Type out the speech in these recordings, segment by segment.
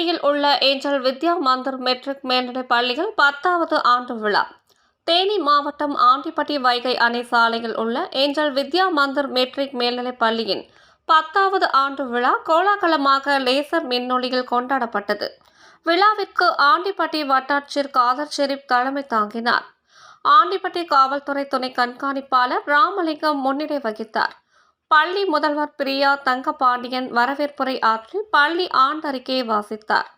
Angel Vidya Mandir matric மேல்நிலை பள்ளியில் பத்தாவது ஆண்டு விழா. தேனி மாவட்டம் ஆண்டிப்பட்டி வைகை அணை சாலையில் உள்ள ஏஞ்சல் வித்யா மந்திர் மெட்ரிக் மேல்நிலைப் பள்ளியின் பத்தாவது ஆண்டு விழா கோலாகலமாக லேசர் மின்னொளியில் கொண்டாடப்பட்டது. விழாவிற்கு ஆண்டிப்பட்டி வட்டாட்சியர் காதர் ஷெரீப் தலைமை தாங்கினார். ஆண்டிப்பட்டி காவல்துறை துணை கண்காணிப்பாளர் ராமலிங்கம் முன்னிலை வகித்தார். பள்ளி முதல்வர் பிரியா தங்கபாண்டியன் வரவேற்புரை ஆற்றி பள்ளி ஆண்டறிக்கையை வாசித்தார்.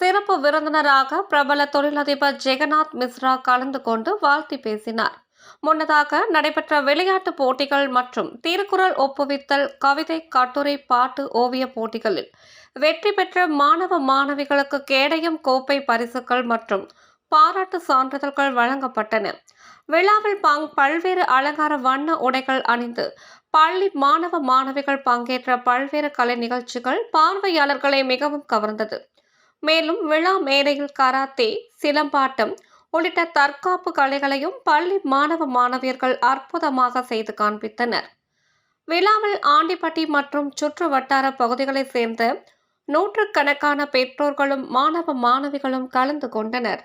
சிறப்பு விருந்தினராக பிரபல தொழிலதிபர் ஜெகநாத் மிஸ்ரா கலந்து கொண்டு வாழ்த்தி பேசினார். முன்னதாக நடைபெற்ற விளையாட்டுப் போட்டிகள் மற்றும் திருக்குறள் ஒப்புவித்தல் கவிதை கட்டுரை பாட்டு ஓவிய போட்டிகளில் வெற்றி பெற்ற மாணவ மாணவிகளுக்கு கேடயம் கோப்பை பரிசுகள் மற்றும் பாராட்டு சான்றிதழ்கள் வழங்கப்பட்டன. விழாவில் பங் பல்வேறு அலங்கார வண்ண உடைகள் அணிந்து பள்ளி மாணவ மாணவிகள் பங்கேற்ற பல்வேறு கலை நிகழ்ச்சிகள் பார்வையாளர்களை மிகவும் கவர்ந்தது. மேலும் விழா மேடையில் கராத்தே சிலம்பாட்டம் உள்ளிட்ட தற்காப்பு கலைகளையும் பள்ளி மாணவ மாணவியர்கள் அற்புதமாக செய்து காண்பித்தனர். விழாவில் ஆண்டிப்பட்டி மற்றும் சுற்று வட்டார பகுதிகளைச் சேர்ந்த நூற்றுக்கணக்கான பெற்றோர்களும் மாணவ மாணவிகளும் கலந்து கொண்டனர்.